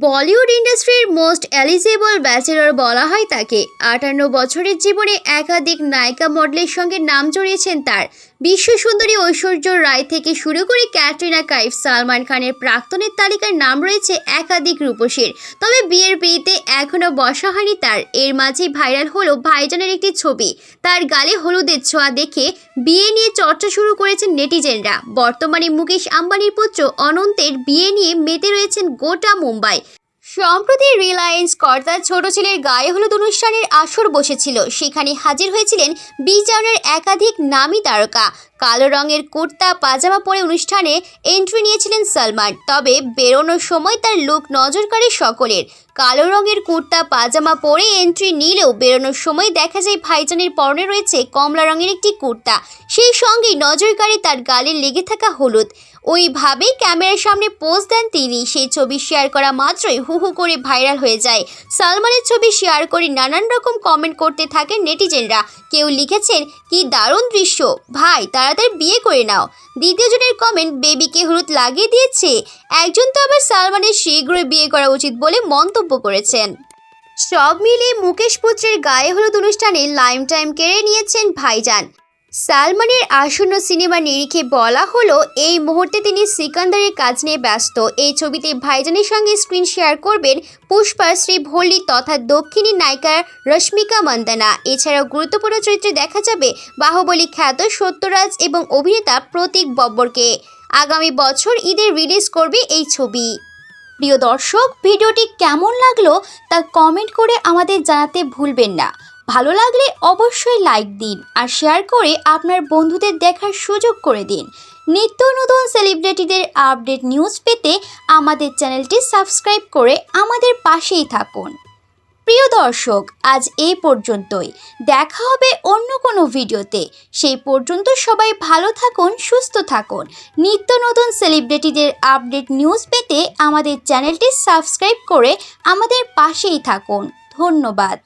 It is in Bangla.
বলিউড ইন্ডাস্ট্রির মোস্ট এলিজেবল ব্যাচেলর বলা হয় তাকে। আটান্ন বছরের জীবনে একাধিক নায়িকা মডেলের সঙ্গে নাম জড়িয়েছেন তার। বিশ্বসুন্দরী ঐশ্বর্য রায় থেকে শুরু করে ক্যাটরিনা কাইফ, সালমান খানের প্রাক্তনের তালিকায় নাম রয়েছে একাধিক রূপসীর। তবে বিয়ের বিয়েতে এখনও বসা হয়নি তার। এর মাঝেই ভাইরাল হলো ভাইজানের একটি ছবি। তার গালে হলুদের ছোঁয়া দেখে বিয়ে নিয়ে চর্চা শুরু করেছেন নেটিজেনরা। বর্তমানে মুকেশ আম্বানির পুত্র অনন্তের বিয়ে নিয়ে মেতে রয়েছেন গোটা মুম্বাই। সম্প্রতি রিলায়েন্স কর্তার ছোট ছেলের গায়ে হলুদ অনুষ্ঠানের আসর বসেছিল। সেখানে হাজির হয়েছিলেন বিচারের একাধিক নামী তারকা। কালো রঙের কুর্তা, পাজামা পরে অনুষ্ঠানে এন্ট্রি নিয়েছিলেন সালমান। তবে বেরোনোর সময় তার লুক নজর কাড়ে সকলের। কালো রঙের কুর্তা, পাজামা পরে এন্ট্রি নিলেও বেরোনোর সময় দেখা যায় ভাইজানের পরনে রয়েছে কমলা রঙের একটি কুর্তা। সেই সঙ্গেই নজর কাড়ে তার গালে লেগে থাকা হলুদ। ওইভাবেই ক্যামেরার সামনে পোজ দেন তিনি। সেই ছবি শেয়ার করা মাত্রই হু হু করে ভাইরাল হয়ে যায়। সালমানের ছবি শেয়ার করে নানান রকম কমেন্ট করতে থাকেন নেটিজেনরা কেউ লিখেছেন, কি দারুণ দৃশ্য। ভাই তাড়াতাড়ি বিয়ে করে নাও। দ্বিতীয়জনের কমেন্ট বেবিকে হলুদ লাগিয়ে দিয়েছে? একজন তো আবার সালমানের শীঘ্রই বিয়ে করা উচিত বলে মন্তব্য করেছেন। সব মিলিয়ে মুকেশ পুত্রের গায়ে হলুদ অনুষ্ঠানে লাইম টাইম কেড়ে নিয়েছেন ভাইজান। সালমানের আসন্ন সিনেমা নিরিখে বলা হলো, এই মুহূর্তে তিনি সিকান্দারের কাজ নিয়ে ব্যস্ত। এই ছবিতে ভাইজানের সঙ্গে স্ক্রিন শেয়ার করবেন পুষ্পা, শ্রী ভল্লি তথা দক্ষিণী নায়িকা রশ্মিকা মন্দানা। এছাড়াও গুরুত্বপূর্ণ চরিত্রে দেখা যাবে বাহুবলী খ্যাত সত্যরাজ এবং অভিনেতা প্রতীক বব্বরকে। আগামী বছর ঈদের রিলিজ করবে এই ছবি। প্রিয় দর্শক, ভিডিওটি কেমন লাগল তা কমেন্ট করে আমাদের জানাতে ভুলবেন না। ভালো লাগলে অবশ্যই লাইক দিন আর শেয়ার করে আপনার বন্ধুদের দেখার সুযোগ করে দিন। নিত্য নতুন সেলিব্রিটিদের আপডেট নিউজ পেতে আমাদের চ্যানেলটি সাবস্ক্রাইব করে আমাদের পাশেই থাকুন। প্রিয় দর্শক, আজ এই পর্যন্তই। দেখা হবে অন্য কোনো ভিডিওতে। সেই পর্যন্ত সবাই ভালো থাকুন, সুস্থ থাকুন। নিত্য নতুন সেলিব্রিটিদের আপডেট নিউজ পেতে আমাদের চ্যানেলটি সাবস্ক্রাইব করে আমাদের পাশেই থাকুন। ধন্যবাদ।